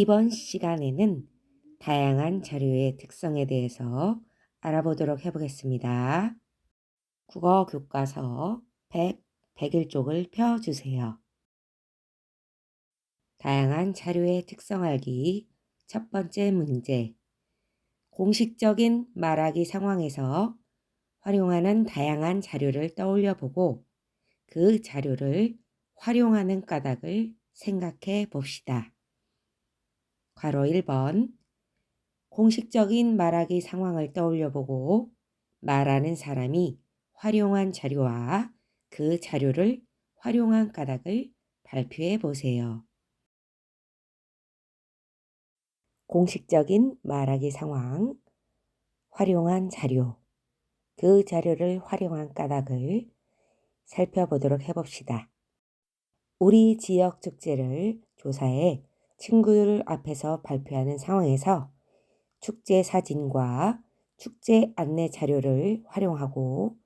이번 시간에는 다양한 자료의 특성에 대해서 알아보도록 해보겠습니다. 국어 교과서 100, 101쪽을 펴주세요. 다양한 자료의 특성 알기 첫 번째 문제 공식적인 말하기 상황에서 활용하는 다양한 자료를 떠올려 보고 그 자료를 활용하는 까닭을 생각해 봅시다. 괄호 1번 공식적인 말하기 상황을 떠올려 보고 말하는 사람이 활용한 자료와 그 자료를 활용한 까닭을 발표해 보세요. 공식적인 말하기 상황, 활용한 자료, 그 자료를 활용한 까닭을 살펴보도록 해봅시다. 우리 지역 축제를 조사해 친구들 앞에서 발표하는 상황에서 축제 사진과 축제 안내 자료를 활용하고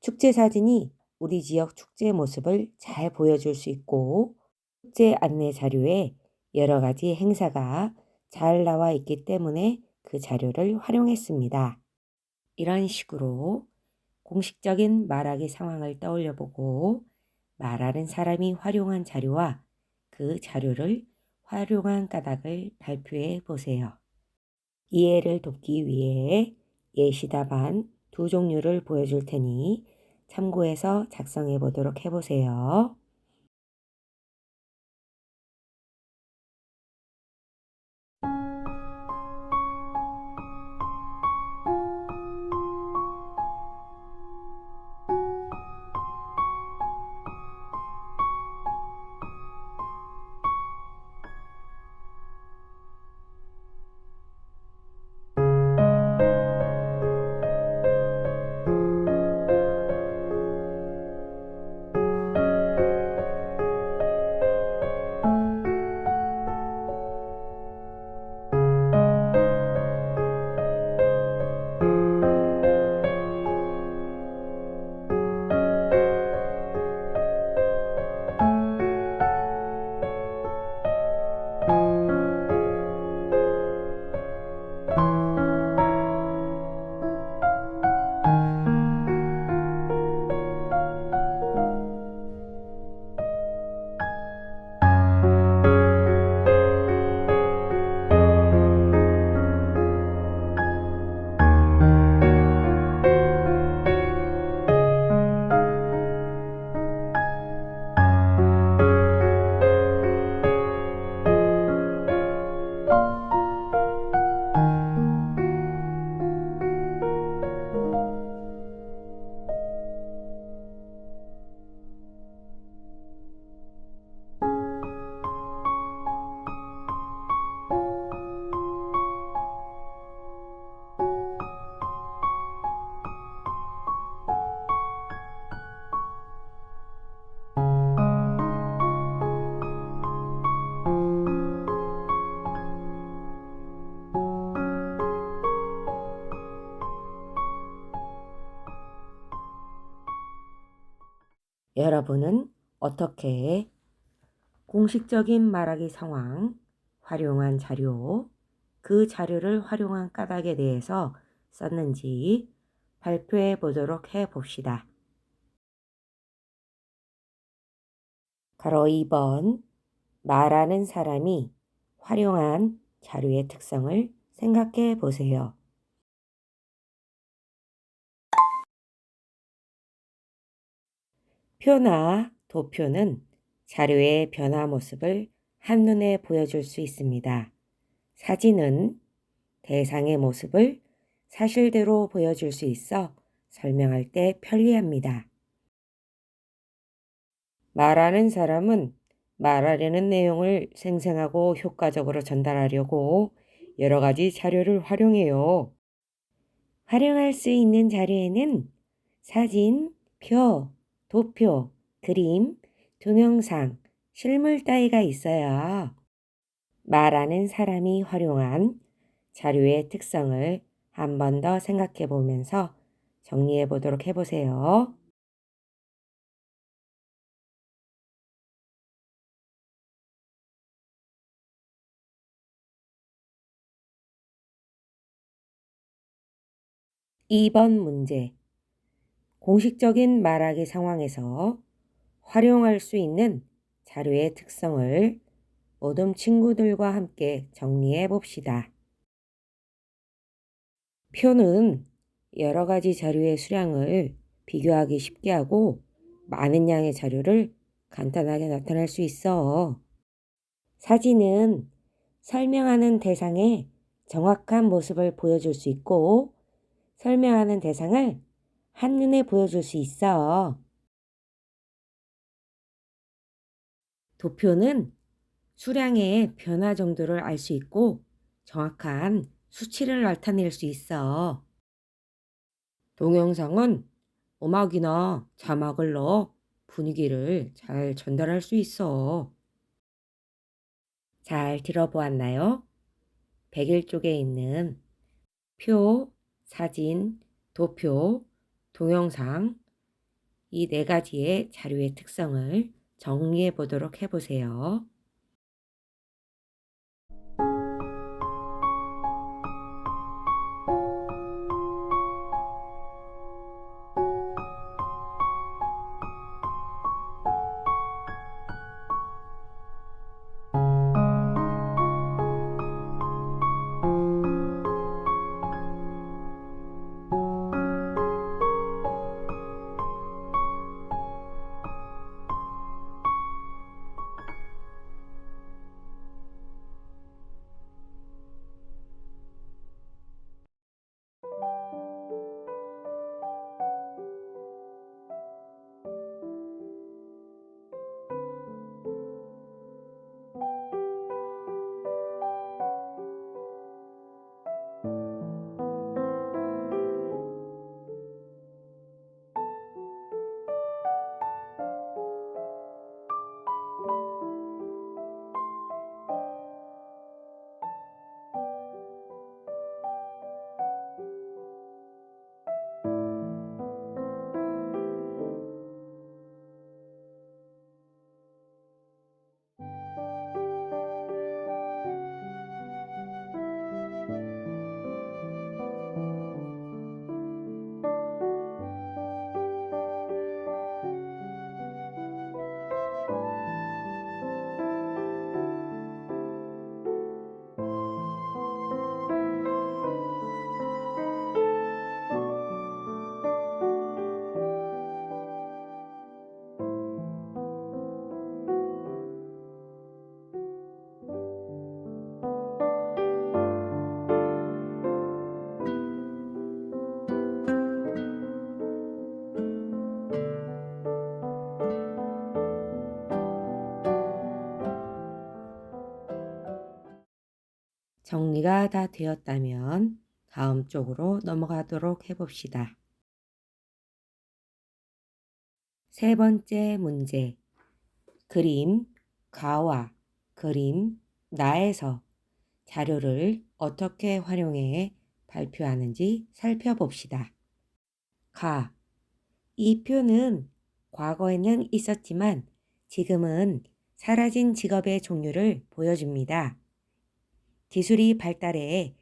축제 사진이 우리 지역 축제 모습을 잘 보여줄 수 있고 축제 안내 자료에 여러 가지 행사가 잘 나와 있기 때문에 그 자료를 활용했습니다. 이런 식으로 공식적인 말하기 상황을 떠올려 보고 말하는 사람이 활용한 자료와 그 자료를 활용한 까닭을 발표해 보세요. 이해를 돕기 위해 예시 답안 두 종류를 보여줄 테니 참고해서 작성해 보도록 해보세요. 여러분은 어떻게 공식적인 말하기 상황, 활용한 자료, 그 자료를 활용한 까닭에 대해서 썼는지 발표해 보도록 해 봅시다. 가로 2번 말하는 사람이 활용한 자료의 특성을 생각해 보세요. 표나 도표는 자료의 변화 모습을 한눈에 보여줄 수 있습니다. 사진은 대상의 모습을 사실대로 보여줄 수 있어 설명할 때 편리합니다. 말하는 사람은 말하려는 내용을 생생하고 효과적으로 전달하려고 여러 가지 자료를 활용해요. 활용할 수 있는 자료에는 사진, 표, 도표, 그림, 동영상, 실물 따위가 있어요. 말하는 사람이 활용한 자료의 특성을 한 번 더 생각해 보면서 정리해 보도록 해보세요. 이번 문제 공식적인 말하기 상황에서 활용할 수 있는 자료의 특성을 모둠 친구들과 함께 정리해 봅시다. 표는 여러 가지 자료의 수량을 비교하기 쉽게 하고 많은 양의 자료를 간단하게 나타낼 수 있어. 사진은 설명하는 대상의 정확한 모습을 보여줄 수 있고 설명하는 대상을 한눈에 보여줄 수 있어. 도표는 수량의 변화 정도를 알 수 있고 정확한 수치를 나타낼 수 있어. 동영상은 음악이나 자막을 넣어 분위기를 잘 전달할 수 있어. 잘 들어보았나요? 101쪽에 있는 표, 사진, 도표, 동영상 이 네 가지의 자료의 특성을 정리해 보도록 해보세요. 정리가 다 되었다면 다음 쪽으로 넘어가도록 해봅시다. 세 번째 문제. 그림, 가와, 그림, 나에서 자료를 어떻게 활용해 발표하는지 살펴봅시다. 가. 이 표는 과거에는 있었지만 지금은 사라진 직업의 종류를 보여줍니다. 기술이 발달해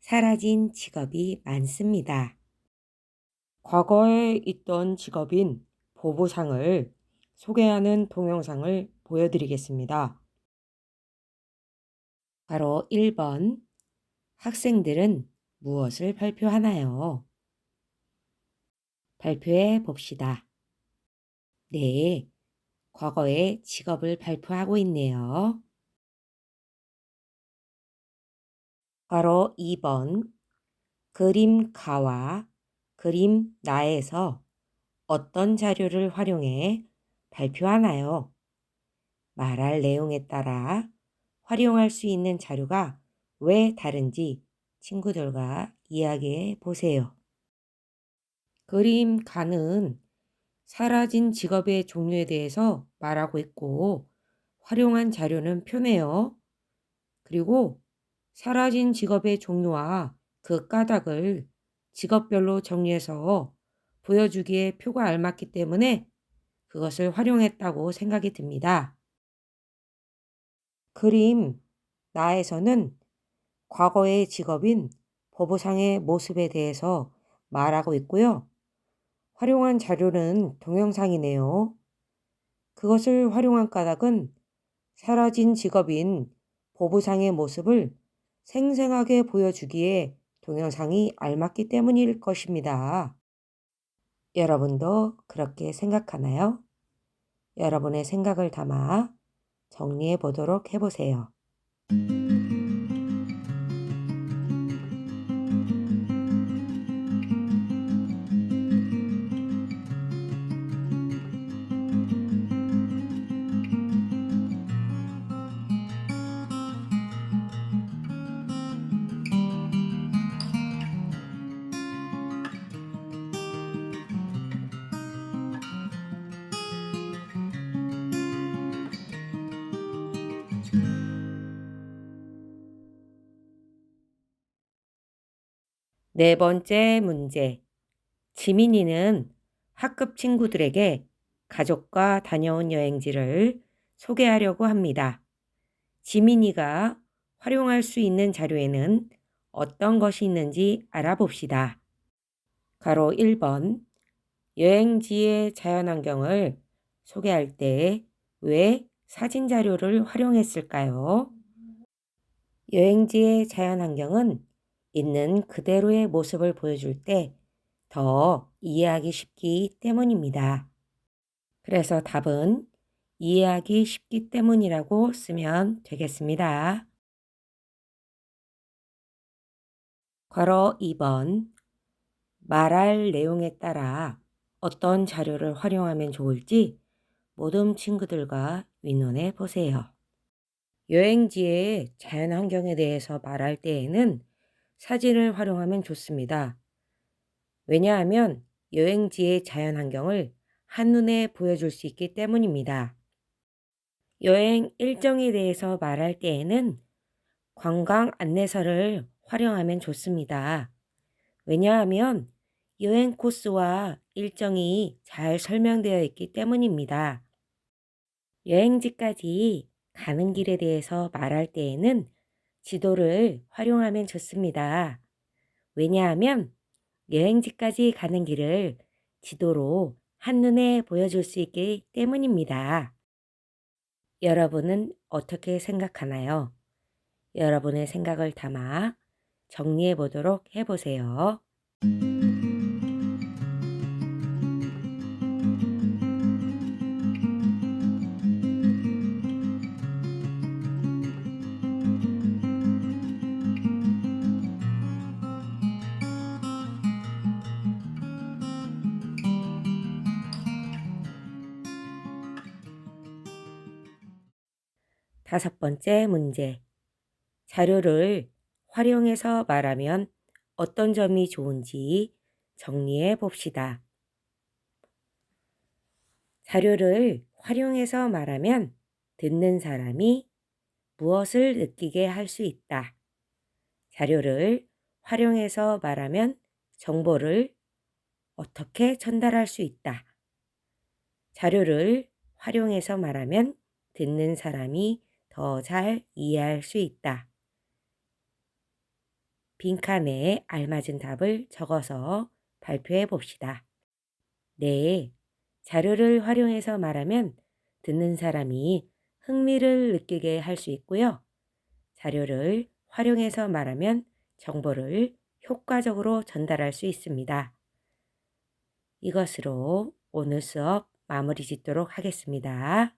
사라진 직업이 많습니다. 과거에 있던 직업인 보부상을 소개하는 동영상을 보여드리겠습니다. 바로 1번 학생들은 무엇을 발표하나요? 발표해 봅시다. 네, 과거의 직업을 발표하고 있네요. 바로 2번 그림가와 그림 나에서 어떤 자료를 활용해 발표하나요? 말할 내용에 따라 활용할 수 있는 자료가 왜 다른지 친구들과 이야기해 보세요. 그림 가는 사라진 직업의 종류에 대해서 말하고 있고 활용한 자료는 표네요. 그리고 사라진 직업의 종류와 그 까닭을 직업별로 정리해서 보여주기에 표가 알맞기 때문에 그것을 활용했다고 생각이 듭니다. 그림 나에서는 과거의 직업인 보부상의 모습에 대해서 말하고 있고요. 활용한 자료는 동영상이네요. 그것을 활용한 까닭은 사라진 직업인 보부상의 모습을 생생하게 보여주기에 동영상이 알맞기 때문일 것입니다. 여러분도 그렇게 생각하나요? 여러분의 생각을 담아 정리해 보도록 해보세요. 네 번째 문제. 지민이는 학급 친구들에게 가족과 다녀온 여행지를 소개하려고 합니다. 지민이가 활용할 수 있는 자료에는 어떤 것이 있는지 알아봅시다. 가로 1번. 여행지의 자연환경을 소개할 때 왜 사진 자료를 활용했을까요? 여행지의 자연환경은 있는 그대로의 모습을 보여줄 때 더 이해하기 쉽기 때문입니다. 그래서 답은 이해하기 쉽기 때문이라고 쓰면 되겠습니다. 괄호 2번 말할 내용에 따라 어떤 자료를 활용하면 좋을지 모든 친구들과 의논해 보세요. 여행지의 자연환경에 대해서 말할 때에는 사진을 활용하면 좋습니다. 왜냐하면 여행지의 자연 환경을 한눈에 보여줄 수 있기 때문입니다. 여행 일정에 대해서 말할 때에는 관광 안내서를 활용하면 좋습니다. 왜냐하면 여행 코스와 일정이 잘 설명되어 있기 때문입니다. 여행지까지 가는 길에 대해서 말할 때에는 지도를 활용하면 좋습니다. 왜냐하면 여행지까지 가는 길을 지도로 한눈에 보여줄 수 있기 때문입니다. 여러분은 어떻게 생각하나요? 여러분의 생각을 담아 정리해 보도록 해보세요. 다섯 번째 문제. 자료를 활용해서 말하면 어떤 점이 좋은지 정리해 봅시다. 자료를 활용해서 말하면 듣는 사람이 무엇을 느끼게 할 수 있다. 자료를 활용해서 말하면 정보를 어떻게 전달할 수 있다. 자료를 활용해서 말하면 듣는 사람이 더 잘 이해할 수 있다. 빈칸에 알맞은 답을 적어서 발표해 봅시다. 네. 자료를 활용해서 말하면 듣는 사람이 흥미를 느끼게 할 수 있고요. 자료를 활용해서 말하면 정보를 효과적으로 전달할 수 있습니다. 이것으로 오늘 수업 마무리 짓도록 하겠습니다.